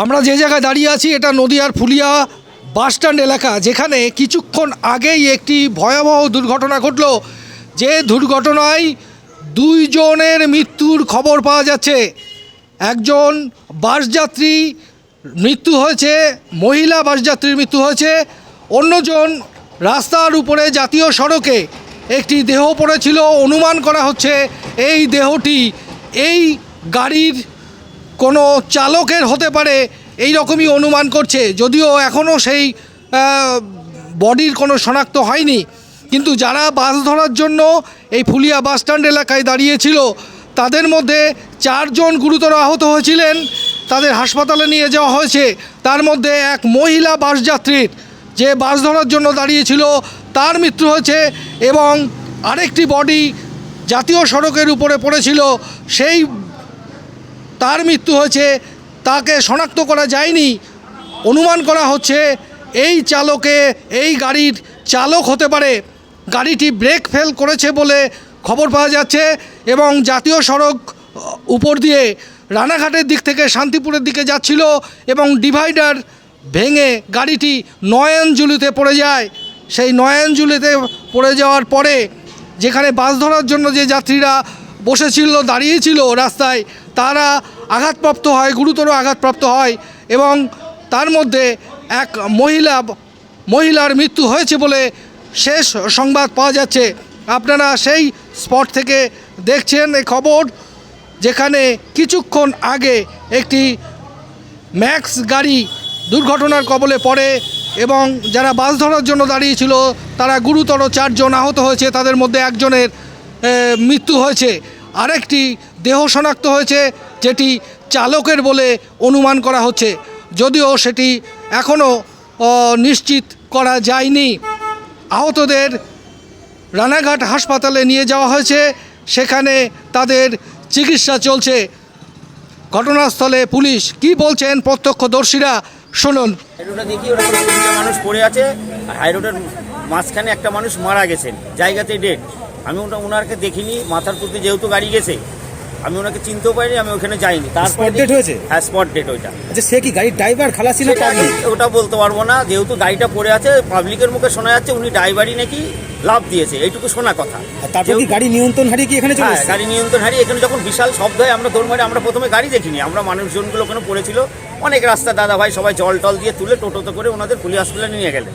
আমরা যে জায়গায় দাঁড়িয়ে আছি, এটা নদিয়ার ফুলিয়া বাস স্ট্যান্ড এলাকা, যেখানে কিছুক্ষণ আগেই একটি ভয়াবহ দুর্ঘটনা ঘটল। যে দুর্ঘটনায় দুইজনের মৃত্যুর খবর পাওয়া যাচ্ছে। একজন বাসযাত্রী মৃত্যু হয়েছে, মহিলা বাসযাত্রীর মৃত্যু হয়েছে, অন্যজন রাস্তার উপরে জাতীয় সড়কে একটি দেহ পড়েছিল, অনুমান করা হচ্ছে এই দেহটি এই গাড়ির কোনো চালকের হতে পারে এই রকমই অনুমান করছে। যদিও এখনও সেই বডির কোনো শনাক্ত হয়নি। কিন্তু যারা বাস ধরার জন্য এই ফুলিয়া বাস স্ট্যান্ড এলাকায় দাঁড়িয়েছিল, তাদের মধ্যে চারজন গুরুতর আহত হয়েছিলেন। তাদের হাসপাতালে নিয়ে যাওয়া হয়েছে। তার মধ্যে এক মহিলা বাসযাত্রীর যে বাস ধরার জন্য দাঁড়িয়েছিল, তার মৃত্যু হয়েছে এবং আরেকটি বডি জাতীয় সড়কের উপরে পড়েছিল। সেই তার মৃত্যু হয়েছে, তাকে শনাক্ত করা যায়নি। অনুমান করা হচ্ছে এই চালকে, এই গাড়ির চালক হতে পারে। গাড়িটি ব্রেক ফেল করেছে বলে খবর পাওয়া যাচ্ছে এবং জাতীয় সড়ক উপর দিয়ে রানাঘাটের দিক থেকে শান্তিপুরের দিকে যাচ্ছিল এবং ডিভাইডার ভেঙে গাড়িটি নয়নজুলিতে পড়ে যায়। সেই নয়নজুলিতে পড়ে যাওয়ার পরে যেখানে বাস ধরার জন্য যে যাত্রীরা বসেছিল, দাঁড়িয়েছিল রাস্তায়, তারা আঘাতপ্রাপ্ত হয়, গুরুতর আঘাতপ্রাপ্ত হয় এবং তার মধ্যে এক মহিলা, মহিলার মৃত্যু হয়েছে বলে শেষ সংবাদ পাওয়া যাচ্ছে। আপনারা সেই স্পট থেকে দেখছেন এই খবর, যেখানে কিছুক্ষণ আগে একটি ম্যাক্স গাড়ি দুর্ঘটনার কবলে পড়ে এবং যারা বাস ধরার জন্য দাঁড়িয়েছিল, তারা গুরুতর চারজন আহত হয়েছে। তাদের মধ্যে একজনের মৃত্যু হয়েছে। আরেকটি দেহ শনাক্ত হয়েছে, যেটি চালকের বলে অনুমান করা হচ্ছে। যদিও সেটি এখনও নিশ্চিত করা যায়নি। আহতদের রানাঘাট হাসপাতালে নিয়ে যাওয়া হয়েছে। সেখানে তাদের চিকিৎসা চলছে। ঘটনাস্থলে পুলিশ কি বলছেন প্রত্যক্ষদর্শীরা, শুনুন। মানুষ পড়ে আছে। হাইরোডের মাঝখানে একটা মানুষ মারা গেছেন। জায়গাতে ডেট আমি ওটা ওনাকে দেখিনি মাথার প্রতি যেহেতু গাড়ি গেছে আমি ওনাকে চিনতেও পারিনি আমি ওখানে যাইনি। তারপর ডেট হয়েছে? হ্যাঁ স্পট ডেট ওইটা। আচ্ছা সে কি গাড়ির ড্রাইভার খালাসি না পাবলিক ওটা বলতে পারব না যেহেতু গাড়িটা পড়ে আছে পাবলিকের মুখে শোনা যাচ্ছে উনি ড্রাইভারই নাকি লাভ দিয়েছে এইটুকু শোনা কথা। তারপর কি গাড়ি নিয়ন্ত্রণ হারিয়ে কি এখানে চলে হ্যাঁ গাড়ি নিয়ন্ত্রণ হারিয়ে এখানে যখন বিশাল শব্দ হয় আমরা দৌড় মারি আমরা প্রথমে গাড়ি দেখিনি। আমরা মানুষজনগুলো ওখানে পড়েছিল। অনেক রাস্তা দাদা ভাই সবাই জল টল দিয়ে তুলে টোটোতে করে ওনাদের পুলিশ হসপিটালে নিয়ে গেলেন।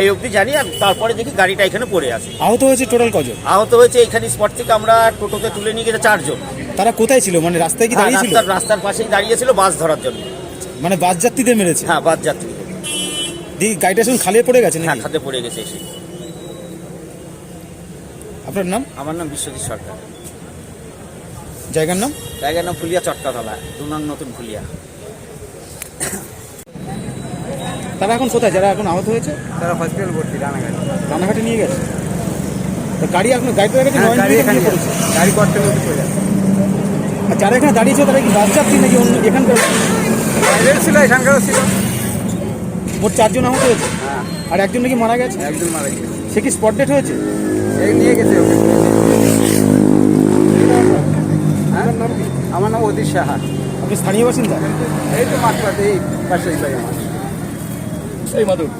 এই অবধি জানি আর তারপরে দেখি গাড়িটা এখানে পড়ে আছে। আহত হয়েছে টোটাল কজন? আহত হয়েছে এখানে স্পট থেকে আমরা টোটোতে তুলে নিয়ে গেছে চারজন। তারা কোথায় ছিল? মানে রাস্তায় কি হ্যাঁ, দাঁড়িয়ে ছিল? রাস্তার রাস্তার পাশেই দাঁড়িয়েছিল বাস ধরার জন্য। মানে বাস যাত্রীদের মেরেছে? হ্যাঁ বাস যাত্রী। গাড়িটা শুন খালে পড়ে গেছে হ্যাঁ খালে পড়ে গেছে এসে। আপনার নাম? আমার নাম বিশ্বজিৎ সরকার। জায়গার নাম? জায়গার নাম ফুলিয়া চটকাতলা দু নং নতুন ফুলিয়া। তারা এখন কোথায়? যারা এখন আহত হয়েছে? তারা হসপিটাল ভর্তি রানাঘাট। রানাঘাটে নিয়ে গেছে? তো গাড়ি এখন হ্যাঁ গাড়ি নয়ন এখানে নিয়ে গাড়ি মধ্যে পড়ে যাচ্ছে আর যারা এখানে দাঁড়িয়েছে তারা কি বাস যাত্রী নাকি অন্য এখানকার ছিল এখানকারও ছিল। মোট চারজন আহত হয়েছে? হ্যাঁ। আর একজন নাকি মারা গেছে? একজন মারা গেছে। সে কি স্পট ডেট হয়েছে? নিয়ে গেছে ওকে। আমার নাম অতীশ সাহা। আপনি স্থানীয় বাসিন্দা? এই তো মাত্রাতে এই পাশেই বাড়ি আমার। এই মাদুর।